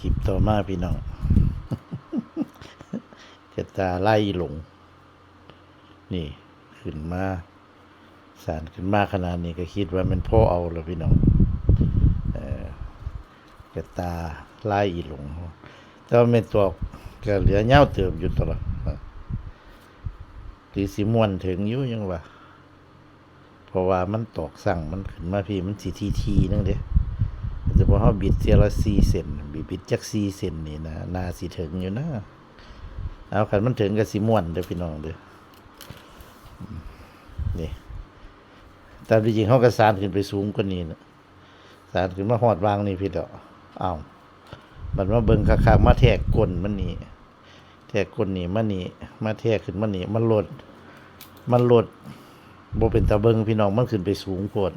คลิปต่อมาพี่น้องกระตาไล่หลง นี่ ขึ้นมาสารขึ้นมาขนาดนี้ก็คิดว่ามันพ่อเอาแล้วพี่น้องเกระตาไล่อีหลง แต่ว่าไม่ตัวก็เหลือเงาเติมอยู่ตลอดตีสิม่วนถึงอยู่ยังว่าเพราะว่ามันตอกสั่งมันขึ้นมาพี่มันสีทีทีนึงเด้อ เขาบิดเทียละสี่เซนบิดบิดจักสี่เซนนี่นะนาสีถึงอยู่นะเอาขันมันถึงกับสีม่วนเด้อพี่น้องเด้ออืมนี่แต่จริงเขากระสานขึ้นไปสูงกว่านี้นะสานขึ้นมาหอดวางนี่พี่เด้ออ้าวมันมาเบิ่งคักๆมาแทกก้นมันนี่แทกก้นนี่มันนี่มาแทกขึ้นมันนี่มันลด มันลดบ่เป็นตาเบิงพี่น้องมันขึ้นไปสูงโพด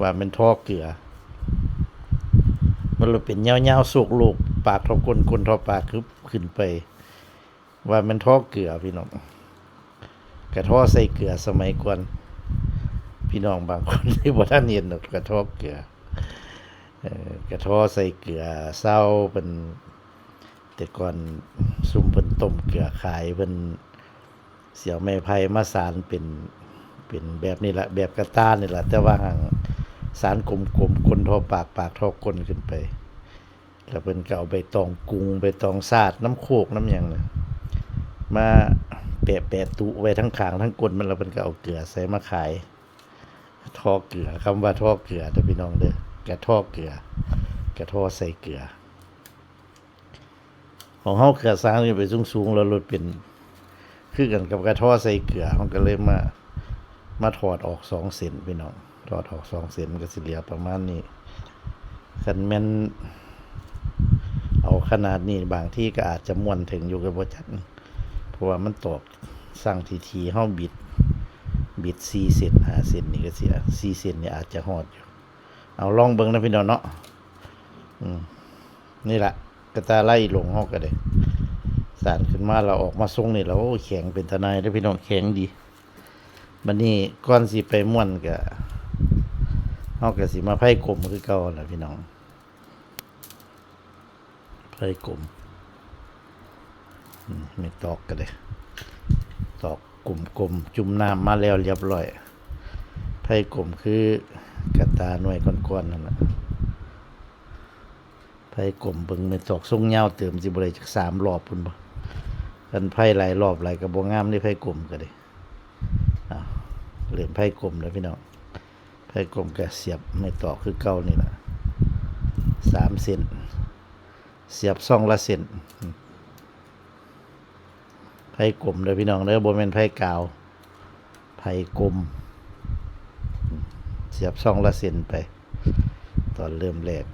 ว่ามันท่อเกลือ มันเลยเป็นยาวๆสุกลูก ปากทอก้นก้นเทอปากคือขึ้นไป ว่ามันท่อเกลือพี่น้องกระท่อใส่เกลือสมัยก่อนพี่น้องบางคนที่บ่ท่านเห็นกระท่อเกลือกระท่อใส่เกลือเศร้าเป็นแต่ก่อนซุ่มเพิ่นต้มเกลือขายเพิ่นเสี่ยวไม้ไผ่มาสารเป็นเป็นแบบนี้แหละแบบกระต้านนี่แหละแต่ว่าห่าง สารกลมๆคนทอปากปากทอก้นขึ้นไป แล้วเป็นก็เอาใบตองกุงใบตองซาดน้ำโคกน้ำหยังเนี่ยมาแปะแปะตุไว้ทั้งขางทั้งก้นมันแล้วเป็นก็เอาเกลือใส่มาขายทอเกลือคำว่าทอเกลือเด้อพี่น้องเด้อกระทอเกลือกระทอใส่เกลือ ของเฮาเกลือสร้างนี่ไปสูงๆแล้วรถเป็นคือกันกับกระทอใส่เกลือมันก็เลยมามาถอดออกสองเซนพี่น้อง อดออกสองเซนก็สิเหลือประมาณนี้คันแม่นเอาขนาดนี้บางที่ก็อาจจะม่วนถึงอยู่กับบ่จักเพราะว่ามันตอกสร้างทีทีเฮาบิด บิด4เซน5เซนนี่ก็เสีย4เซนนี่อาจจะฮอดอยู่ เอาลองเบิ่งนะพี่น้องเนาะนี่แหละกระตาไล่ลงเฮาก็ได้สารขึ้นมาเราออกมาทรงนี่เราแข็งเป็นทนายได้พี่น้องแข็งดีบันนี้ก่อนสิไปม่วนก็ เฮาก็สิมาไพ่กลมคือเก่าแหละพี่น้องไพ่กลมอืมไม่ตอกก็ได้ตอกกลมๆจุ่มน้ำมาแล้วเรียบร้อยไพ่กลมคือกระตาหน่วยก้อนๆนั่นแหละไพ่กลมเบิ่งไม่ตอกทรงยาเติมสิบ่ได้จักสามรอบพุ่นบ่กันไพ่หลายรอบหลายกระบวงามนี่ไพ่กลมก็ได้อ้าวเหรียญไพ่กลมแล้วพี่น้อง ไพ่กลมแกเสียบไม่ต่อคือเก่านี่แหละสามเซนเสียบซ่องละเซนไพ่กลมเลยพี่น้องเด้อบ่แม่นไพ่กาวไพ่กลม เสียบซ่องละเซนไป ตอนเริ่มแรก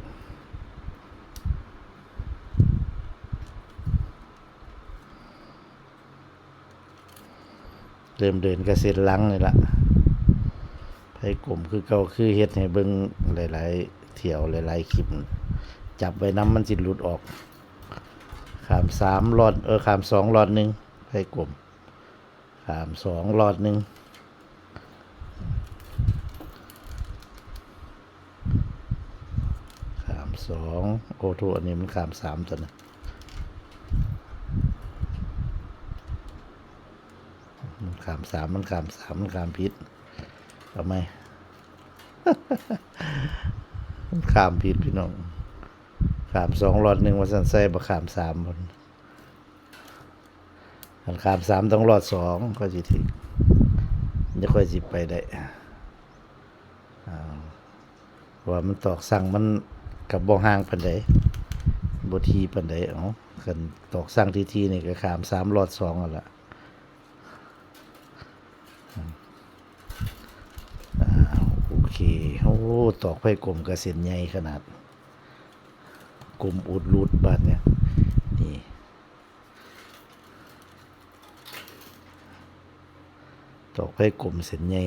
เริ่มเดินกระเซ็นลังนี่ละ ไพ่กลมคือเก่าคือเฮ็ดให้เบิ่งหลาย ๆ เที่ยวหลาย ๆ คลิป จับไว้น้ำมันสิหลุดออก ขามสามรอดเออขามสองรอดหนึ่งไพ่กลมขามสองรอดหนึ่งขามสองโอ้โทอันนี้มันขามสามตัวนะมันขามสามมันขามสามมันขามพิษ เอาไมขามพิษพี่น้องขามสองหลอดหนึ่งวันสันไส้บะขามสามคนอันขามสามต้องหลอดสองก็สิถึงจะค่อยสิไปได้ว่ามันตอกสั่งมันกับบ่ห่างปันใดบ่ทีปันใดเอ้าคันตอกสั่งทีทีนี่ก็ขามสามหลอดสองเอาละ โอ้ตอกไผ่กลมกระเซ็นใหญ่ขนาดกลมอุดรูดบานเนี่ยนี่ตอกไผ่กลมเส้นใหญ่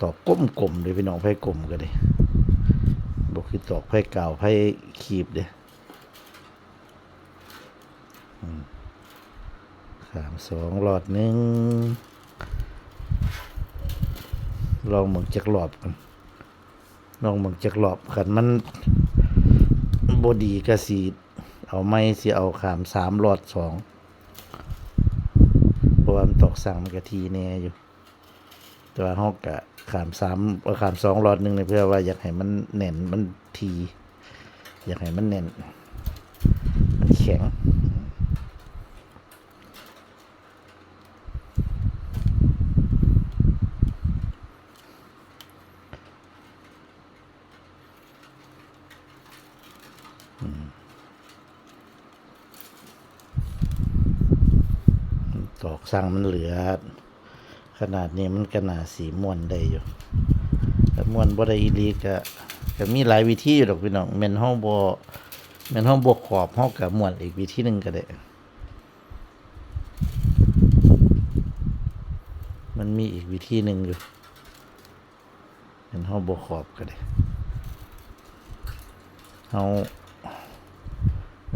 ตอกก้มกลมเลยพี่น้องไผ่กลมก็ได้บอกคือตอกไผ่เก่าไผ่ขีบเด้อสามสองหลอดหนึ่ง ลองหมึงจักหลอบกันลองหมึงจักหลอบขันมันบดีก็สีเอาไม่สิเอาขามสามหลอดสองเพราะว่ามันตอกสั่งมันกะทีแน่อยู่ แต่ว่าเฮากะขามสามเอาขามสองหลอดหนึ่งเนี่ยเพื่อว่าอยากให้มันแน่นมันที อยากให้มันแน่น มันแข็ง ตอก สั่งมันเหลือ ขนาดนี้มันก็น่าสีม่วนได้อยู่แต่ม่วนบ่ได้อีลีก็ก็มีหลายวิธีอยู่ดอกพี่น้องแม่นเฮาบ่แม่นเฮาบ่ขอบเฮาก็ม่วนอีกวิธีหนึงก็ได้มันมีอีกวิธีหนึ่งอยู่แม่นเฮาบ่ขอบก็ได้เฮา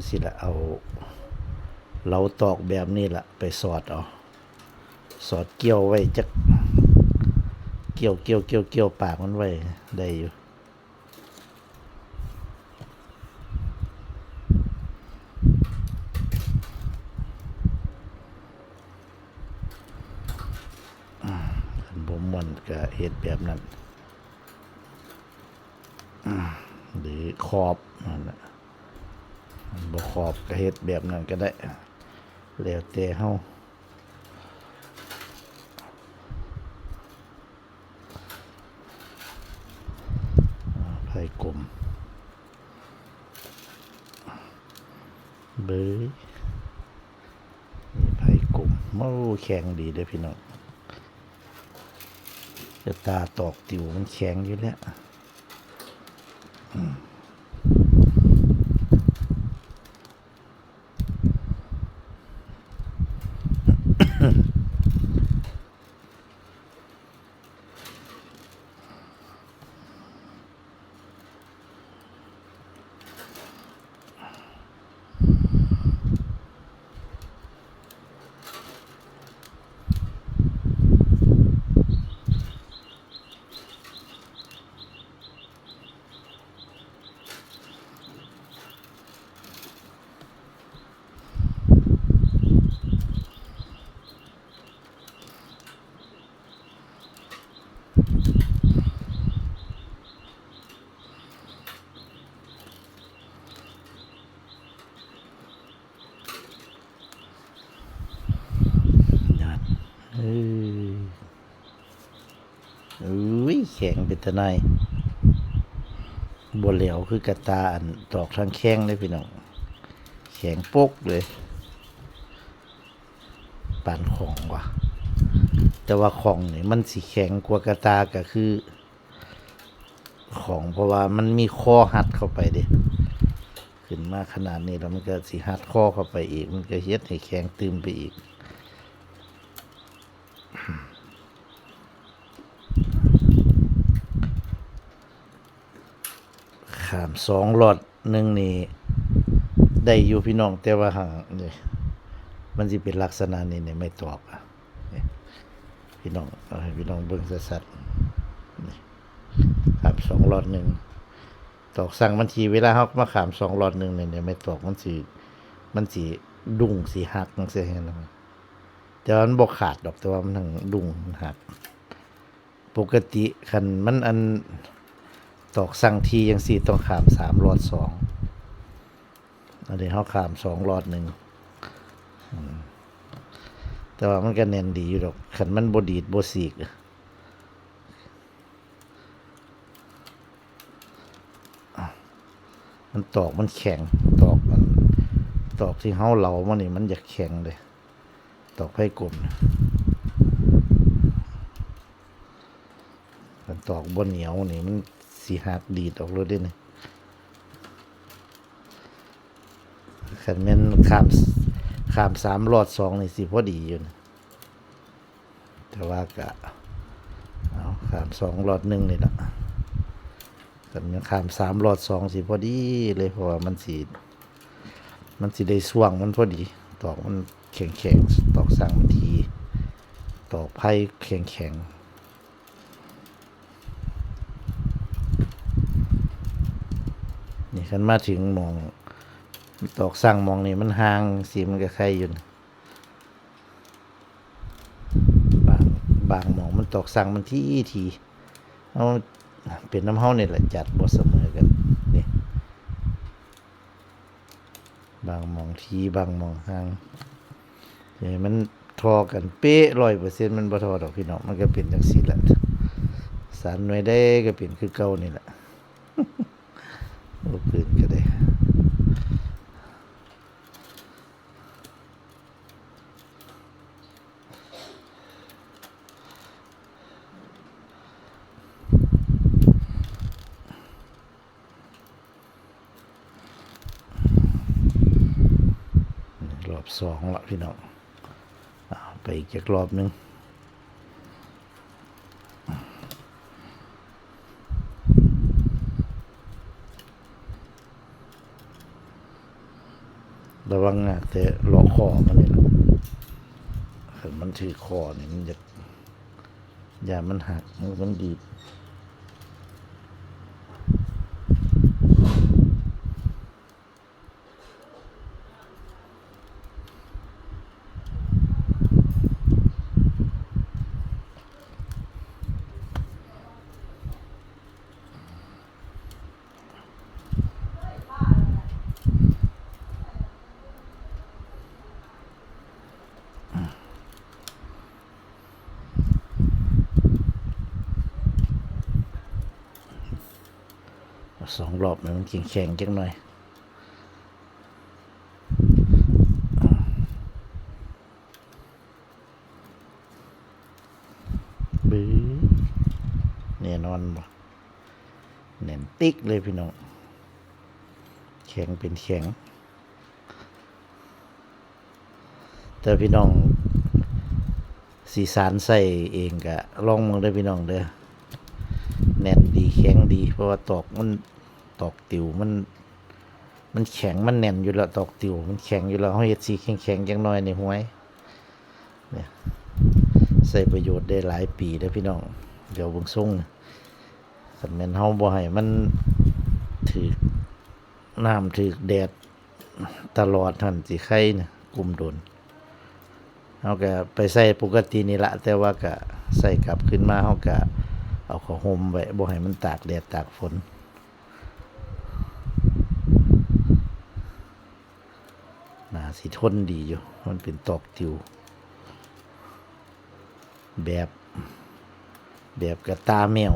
สิละเอา เราตอกแบบนี้แหละไปสอดเอา สอดเกี่ยวไว้จักเกี่ยวเกี่ยวเกี่ยวเกี่ยวปากมันไว้ได้อยู่อืมคันบ่ม่วนก็เฮ็ดแบบนั้นหรือขอบนั่นแหละบ่ขอบก็เฮ็ดแบบนั้นก็ได้แล้วแต่เฮาไผ่กลมเบยนี่ไผ่กลมโอ้ แข็งดีเด้อพี่น้องจะตาตอกติวมันแข็งอยู่แล้ว นั่นเอ้ยอุ้ยแข็งเป็นตะไนายบนเหลวคือกระตาอันตอกทางแข้งเลยพี่น้องแข็งปกเลยปานของว่ะ แต่ว่าของนี่มันสีแข็งกว่ากระตาก็คือ ของเพราะว่ามันมีคอหัดเข้าไปเด้ขึ้นมาขนาดนี้แล้วมันก็สิหัดคอเข้าไปอีก มันก็เฮ็ดให้แข็งตึมไปอีก ขามสองหลอดหนึ่งนี่ได้อยู่พี่น้องแต่ว่าห่างนี่มันสิเป็นลักษณะนี้เนี่ยไม่ตอกอะพี่น้องเอาให้พี่น้องเบิ่งสัดๆนี่ขามสองหลอดหนึ่งตอกสั่งมันทีเวลาเขามาขามสองหลอดหนึ่งเนี่ยไม่ตอกมันสีมันสีดุ้งสีหักนังเสียงนะแต่ว่ามันบกขาดดอกแต่ว่ามันทั้งดุ้งหัก ปกติคันมันอัน ตอกสั่งทียังสี่ต้องขามสามรอดสองอันนี้เขาขามสองรอดหนึ่งแต่ว่ามันก็แน่นดีอยู่ดอกขันมันบดีดบสีกมันตอกมันแข็งตอกมันตอกที่เขาเหลามันนี่มันอยากแข็งเลย ตอกไพ่กลมมันตอกบนเหนียวนี่มัน สีหักดีดออกเลยเด้นี่ขันแม่นขามขามสามรอดสองนี่สิพอดีอยู่นะแต่ว่ากะเอาขามสองรอดหนึ่งนี่ละขันแม่นขามสามรอดสองสิพอดีเลยเพราะว่ามันสีมันสิได้ส่วงมันพอดี ตอกมันแข็งแข็งตอกสั่งมันทีตอกไพ่แข็งแข็ง ๆนี่คันมาถึงมองตอกสั่งมองนี่มันห่างสีมันก็ใครอยู่นบางบางมองมันตอกสั่งมันที่ทีเอาเป็นน้ำเฮาเนี่ยแหละจัดบ่เสมอกันนี่บางมองทีบางมองห่างเดี๋ยมันทอกันเป๊ะร้อยเปอร์เซ็นต์มันบ่ทอดอกพี่น้องมันก็เป็นจังซี่แหละสารหน่วยได้ก็เป็นคือเก่านี่แหละ บ่ปืนก็ได้รอบสองละพี่น้องอไปอีกจากรอบนึง ระวังนะแต่หลอกคอมันเลยนะขันมันถือคอเนี่ยมันจะยามันหักมันมันดี สองรอบเนี่ยมันแข็งๆจังหน่อยบื้อแน่นอนบ่แน่นติ๊กเลยพี่น้อง แข็งเป็นแข็ง แต่พี่น้องสีสารใส่เองกะลองมองได้อพี่น้องเด้อแน่น ดีแข็งดี เพราะว่าตอกมันตอกติวมัน มันแข็งมันแน่นอยู่แล้วตอกติวมันแข็งอยู่แล้วเฮาเฮ็ดสีแข็งๆจังน้อยในห้วยเนี่ยใส่ประโยชน์ได้หลายปีเด้อพี่น้อง เดี๋ยวเบิ่งส่งนะคันแม่นเฮาบ่ให้มันถือน้ำถือแดดตลอดหั่นสิไข่นะกลุ่มโดนเฮาก็ไปใส่ปกตินี่ละแต่ว่าก็ใส่กลับขึ้นมาเฮาก็ เอาข้าวห่มไว้บ่ให้มันตากแดดตากฝนน่าสิทนดีอยู่ มันเป็นตอกติว แบบแบบกระตาแมว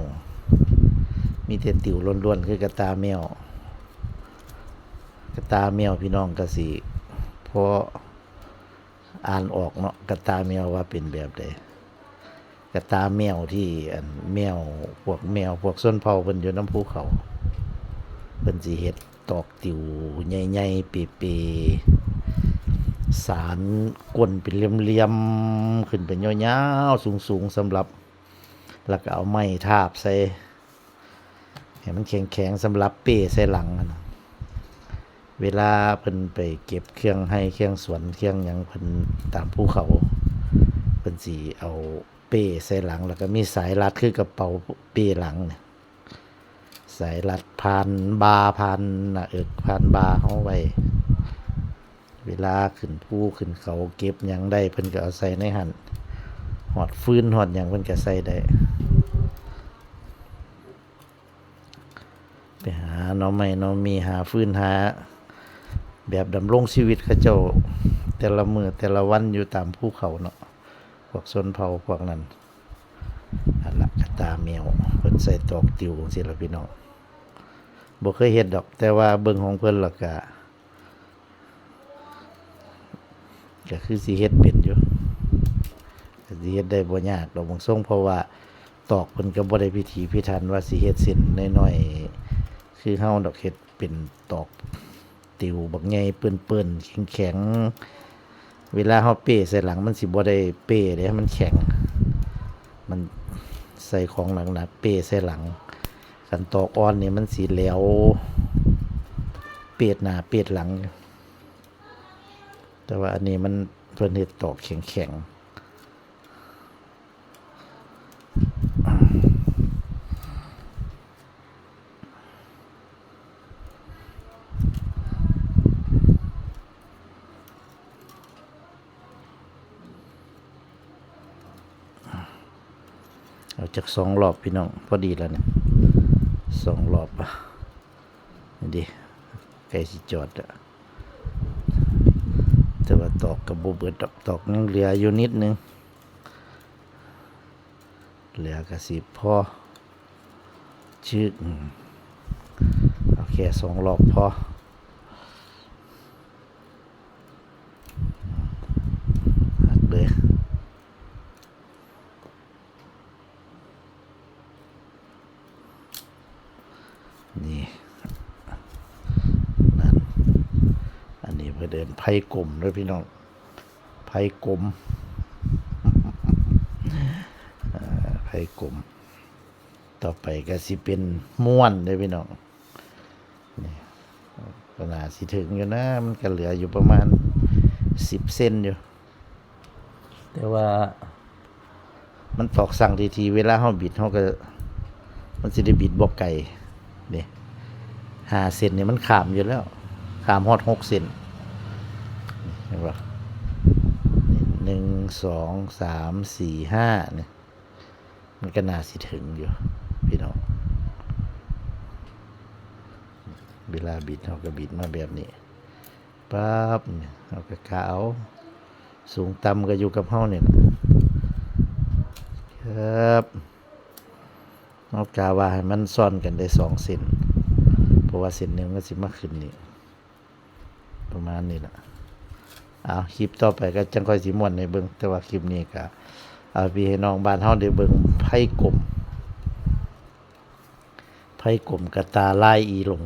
มีแต่ติวล้วนๆคือกระตาแมว กระตาแมวพี่น้องก็สิพออ่านออกเนาะกระตาแมวว่าเป็นแบบใด ระตาแมวที่อันแมวพวกแมวพวกส้นเผาเพิ่นอยู่น้ำภูเขาเพิ่นสิเฮ็ดตอกติวใหญ่ๆเปๆสารก้นเป็นเหลี่ยมๆขึ้นเป็นยาวๆสูงๆสำหรับ แล้วก็เอาไม้ทาบใส่ให้มันแข็งๆสำหรับเป้ใส่หลังนะเวลาเพิ่นไปเก็บเครื่องให้เครื่องสวนเครื่องหยังเพิ่นตามภูเขาเพิ่นสีเอา เป้ใส่หลังแล้วก็มีสายรัดคือกระเป๋าเป้หลังเนี่ยสายรัดผ่านบาผ่านน้าเอิกผ่านบาเขาไว้ เวลาขึ้นภูขึ้นเขาเก็บยังได้เพิ่นก็เอาใส่ในหันหอดฟื้นหอดยังเพิ่นก็ใส่ได้ ไปหาน้องใหม่น้องมีหาฟื้นหา แบบดำรงชีวิตเขาเจ้าแต่ละมือแต่ละวันอยู่ตามภูเขาเนาะ วกชนเผาพวกนั้นอันละกตาแมวเพิ่นใส่ตอกติวสิละพี่น้องบ่เคยเฮ็ดดอก แต่ว่าเบิ่งของเพิ่นละก็ก็คือสิเฮ็ดเป็นอยู่สิเฮ็ดได้บ่ยากดอกบางทรงเพราะว่าตอกเพิ่นก็บ่ได้พิถีพิถันว่าสิเฮ็ดเส้นน้อยๆคือเฮาดอกเฮ็ดเป็นตอกติวบักใหญ่เปิ้นๆแข็งๆ เวลาเขาเป้ใส่หลังมันสิบ่ได้เป้เลยมันแข็ง มันใส่ของหนักๆเป้ใส่หลังกันตอกอ่อนเนี่ยมันสีแหลวเปียดหน้าเปียดหลัง แต่ว่าอันนี้มันเพิ่นเห็ดตอกแข็งๆ เอาจาก สองรอบพี่น้องพอดีแล้วเนี่ยสองรอบอะนี่ดิใกล้สิจอดอะแต่ว่าตอกกับโบเบิดดอกตอกยังเหลืออยู่นิดนึง เหลือกระสิบพอชื่ออืมเอาแค่สองรอบพอหักเลยนี่นั่นอันนี้ เพื่อเดินไพ่กลมด้วยพี่น้องไพ่กลมไพ่กลมต่อไปก็สิเป็นม้วนเลยพี่น้องนี่ขนาดสิถึงอยู่นะมันก็เหลืออยู่ประมาณสิบเส้นอยู่ แต่ว่ามันตอกสั่งทีทีๆเวลาเขาบิดเขาก็ มันสิได้บิดบอกไก่เนี่ยหาเซนเนี่ยมันขามอยู่แล้ว ขามฮอดหกเซนนี่ เห็นปะหนึ่งสองสามสี่ห้าเนี่ยมันก็น่าสิถึงอยู่พี่น้องเวลาบิดเราก็บิดมาแบบนี้ปั๊บเนี่ยเราก็กะเอาสูงต่ำก็อยู่กับเฮาเนี่ยครับเอากาวาให้มันซ่อนกันได้สองเส้นเพราะว่าเส้นหนึ่งก็สิมาขึ้นนี่ประมาณนี้แหละ เอาคลิปต่อไปก็จังค่อยสิม่วนในเบิ่งแต่ว่าคลิปนี้ก็เอาพี่ให้น้องบ้านเฮาได้เบิ่งไพ่กลมไพ่กลมกระตาลายอีลง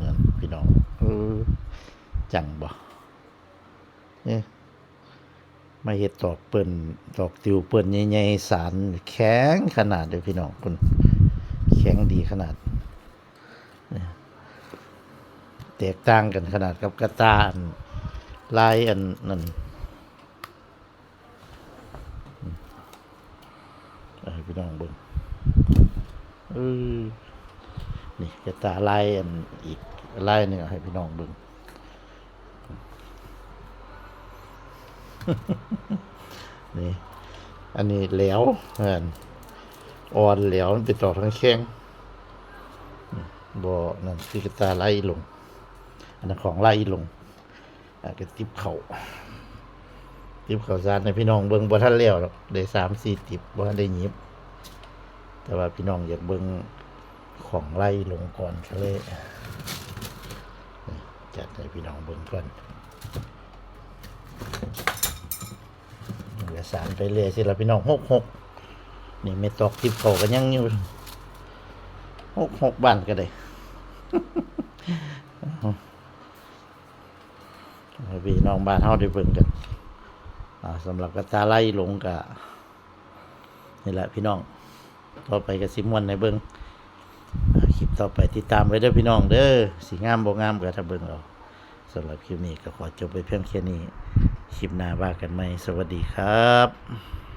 นั่นพี่น้องเออจังบ่เนี่ยมาเฮ็ดตอกเปิ้นตอกติวเปิ้นใหญ่ๆสารแข็งขนาดเด้อพี่น้องคุณแข็งดีขนาดเนี่ยแตกต่างกันขนาดกับกระตาอัน ลายอันนั่นให้พี่น้องเบิ่งเออนี่กระตาลายอันอีกลายหนึ่งเอให้พี่น้องเบิ่งนี่อันนี้แหล้วเอนอ่อนแหล้วมันเป็นต่อทั้งแข้งนี่บ่นั่นคือกระตาไล่ลง อันนั้นของไล่ลง ก็ติบเข่าติบเข่าซานในพี่น้องเบิ่งบ่ทันแล้วหรอกได้สามสี่ติบบ่ทันได้ยิบ แต่ว่าพี่น้องอยากเบิ่งของไล่ลงก่อนก็เลยนี่จัดให้พี่น้องเบิ่งก่อนเอสารไปเรื่อยสิละพี่น้องหกหกนี่ไม่ตอกทิพเขากันยังอยู่หกหกบ้านก็ได้ ให้พี่ น้องบ้านเฮาได้เบิ่งกันอ่าสำหรับกระตาไล่ลงกะนี่แหละพี่น้อง ต่อไปก็สิมวนในเบิ้งอ่าคลิปต่อไปติดตามไว้เด้อพี่น้องเด้อสีงามบ่งามก็ถ้าเบิ่งเอาสำหรับคลิปนี้ก็ขอจบไปเพียงแค่นี้คลิปหน้าว่ากันใหม่สวัสดีครับ